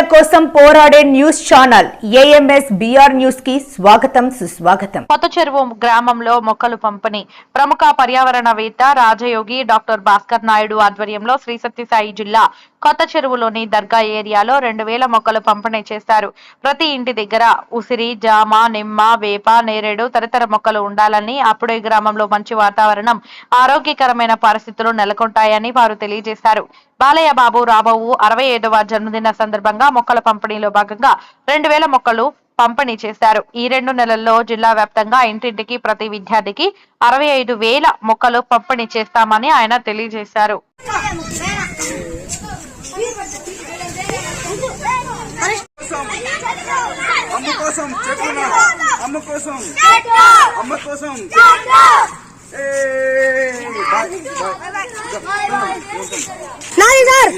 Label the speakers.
Speaker 1: కోసం పోరాడే news channel AMS BR న్యూస్కి స్వాగతం సుస్వాగతం.
Speaker 2: కొత్త చెరువు గ్రామంలో మొక్కలు పంపిణీ. ప్రముఖ పర్యావరణవేత్త రాజయోగి డాక్టర్ భాస్కర్ నాయుడు ఆధ్వర్యంలో శ్రీ సత్యసాయి జిల్లా కొత్త చెరువులోని దర్గా ఏరియాలో రెండు వేల మొక్కలు పంపిణీ చేశారు ప్రతి ఇంటి దగ్గర ఉసిరి జామ నిమ్మ వేప నేరేడు తదితర మొక్కలు ఉండాలని అప్పుడే గ్రామంలో మంచి వాతావరణం ఆరోగ్యకరమైన పరిస్థితులు నెలకొంటాయని వారు తెలియజేశారు. బాలయ్య బాబు రాబోవు అరవై ఐదవ జన్మదిన సందర్భంగా మొక్కల పంపిణీలో భాగంగా రెండు వేల మొక్కలు పంపిణీ చేశారు. ఈ రెండు నెలల్లో జిల్లా వ్యాప్తంగా ఇంటింటికి ప్రతి విద్యార్థికి అరవై ఐదు వేల మొక్కలు పంపిణీ చేస్తామని ఆయన తెలియజేశారు.
Speaker 3: అమ్మ కోసం చెప్పున అమ్మ కోసం అమ్మ కోసం.
Speaker 4: నాది సార్.